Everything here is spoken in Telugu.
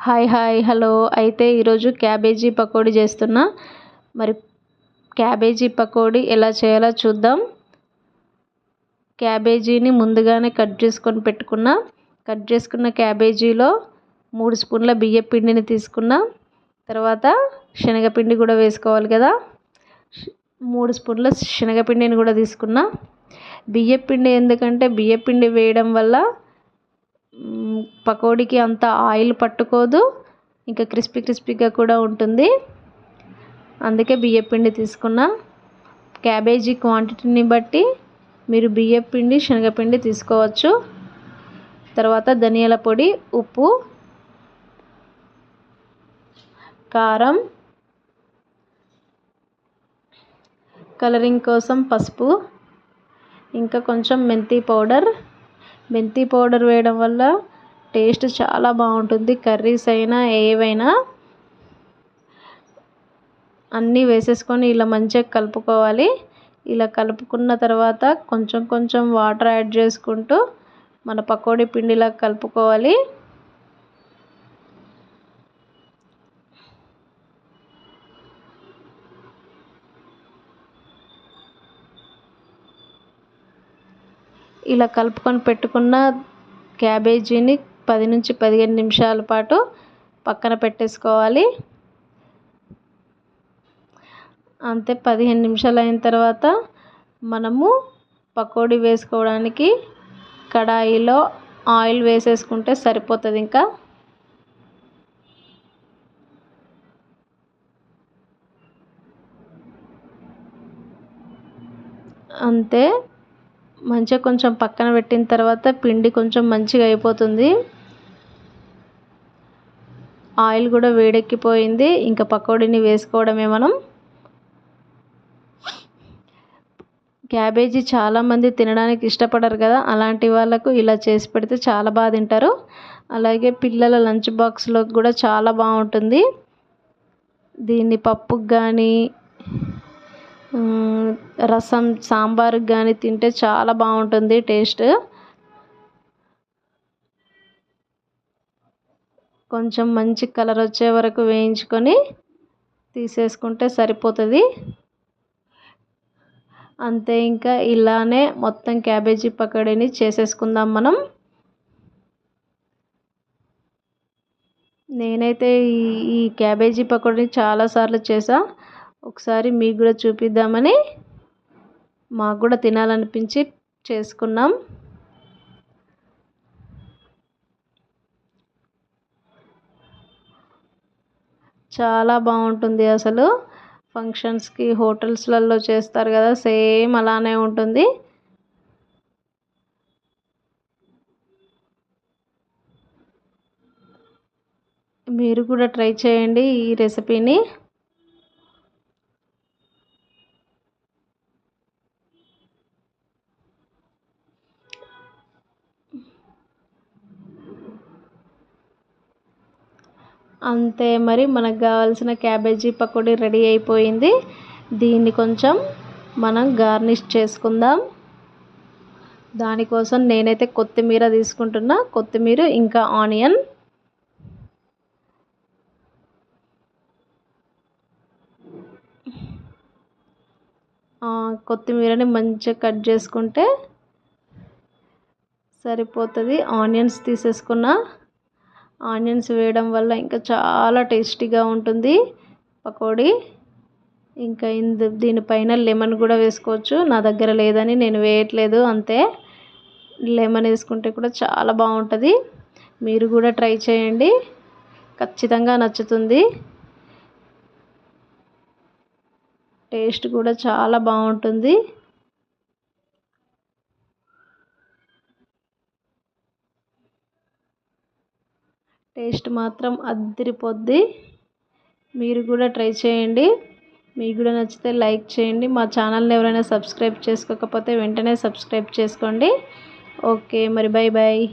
Hi hi hello. అయితే ఈరోజు క్యాబేజీ పకోడీ చేస్తున్నా. మరి క్యాబేజీ పకోడీ ఎలా చేయాలో చూద్దాం. క్యాబేజీని ముందుగానే కట్ చేసుకొని పెట్టుకున్నా. కట్ చేసుకున్న క్యాబేజీలో మూడు స్పూన్ల బియ్య పిండిని తీసుకున్న. తర్వాత శనగపిండి కూడా వేసుకోవాలి కదా. మూడు స్పూన్ల శనగపిండిని కూడా తీసుకున్నా. బియ్యపిండి ఎందుకంటే బియ్యపిండి వేయడం వల్ల పకోడీకి అంత ఆయిల్ పట్టుకోదు. ఇంకా క్రిస్పీ క్రిస్పీగా కూడా ఉంటుంది. అందుకే బియ్యపిండి తీసుకున్న. క్యాబేజీ క్వాంటిటీని బట్టి మీరు బియ్యపిండి శనగపిండి తీసుకోవచ్చు. తర్వాత ధనియాల పొడి ఉప్పు కారం కలరింగ్ కోసం పసుపు ఇంకా కొంచెం మెంతి పౌడర్ మెంతి పౌడర్ వేయడం వల్ల టేస్ట్ చాలా బాగుంటుంది. కర్రీస్ అయినా ఏవైనా అన్నీ వేసేసుకొని ఇలా మంచిగా కలుపుకోవాలి. ఇలా కలుపుకున్న తర్వాత కొంచెం కొంచెం వాటర్ యాడ్ చేసుకుంటూ మన పకోడీ పిండిలా కలుపుకోవాలి. ఇలా కలుపుకొని పెట్టుకున్న క్యాబేజీని పది నుంచి పదిహేను నిమిషాల పాటు పక్కన పెట్టేసుకోవాలి. అంతే పదిహేను నిమిషాలు అయిన తర్వాత మనము పకోడీ వేసుకోవడానికి కడాయిలో ఆయిల్ వేసేసుకుంటే సరిపోతుంది ఇంకా. అంతే మంచిగా కొంచెం పక్కన పెట్టిన తర్వాత పిండి కొంచెం మంచిగా అయిపోతుంది. ఆయిల్ కూడా వేడెక్కిపోయింది. ఇంకా పకోడీని వేసుకోవడమే మనం. క్యాబేజీ చాలామంది తినడానికి ఇష్టపడరు కదా అలాంటి వాళ్ళకు ఇలా చేసి పెడితే చాలా బాగా తింటారు. అలాగే పిల్లల లంచ్ బాక్స్లో కూడా చాలా బాగుంటుంది. దీన్ని పప్పుకు కానీ రసం సాంబార్కి కానీ తింటే చాలా బాగుంటుంది టేస్ట్. కొంచెం మంచి కలర్ వచ్చే వరకు వేయించుకొని తీసేసుకుంటే సరిపోతుంది. అంతే ఇంకా ఇలానే మొత్తం క్యాబేజీ పకోడీని చేసేసుకుందాం మనం. నేనైతే ఈ ఈ క్యాబేజీ పకోడీని చాలాసార్లు చేసా. ఒకసారి మీకు కూడా చూపిద్దామని. మాకు కూడా తినాలనిపించి చేసుకున్నాం. చాలా బాగుంటుంది అసలు. ఫంక్షన్స్కి హోటల్స్లలో చేస్తారు కదా సేమ్ అలానే ఉంటుంది. మీరు కూడా ట్రై చేయండి ఈ రెసిపీని. అంతే మరి మనకు కావాల్సిన క్యాబేజీ పకోడీ రెడీ అయిపోయింది. దీన్ని కొంచెం మనం గార్నిష్ చేసుకుందాం. దానికోసం నేనైతే కొత్తిమీర తీసుకుంటున్నా. కొత్తిమీర ఇంకా ఆనియన్. కొత్తిమీరని మంచిగా కట్ చేసుకుంటే సరిపోతుంది. ఆనియన్స్ తీసేసుకున్నా. ఆనియన్స్ వేయడం వల్ల ఇంకా చాలా టేస్టీగా ఉంటుంది పకోడీ. ఇంకా ఇందు దీనిపైన లెమన్ కూడా వేసుకోవచ్చు. నా దగ్గర లేదని నేను వేయట్లేదు అంతే. లెమన్ వేసుకుంటే కూడా చాలా బాగుంటుంది. మీరు కూడా ట్రై చేయండి. ఖచ్చితంగా నచ్చుతుంది. టేస్ట్ కూడా చాలా బాగుంటుంది. టేస్ట్ మాత్రం అద్దరిపోద్ది. మీరు కూడా ట్రై చేయండి. మీకు కూడా నచ్చితే లైక్ చేయండి. మా ఛానల్ని ఎవరైనా సబ్స్క్రైబ్ చేసుకోకపోతే వెంటనే సబ్స్క్రైబ్ చేసుకోండి. ఓకే మరి బాయ్ బాయ్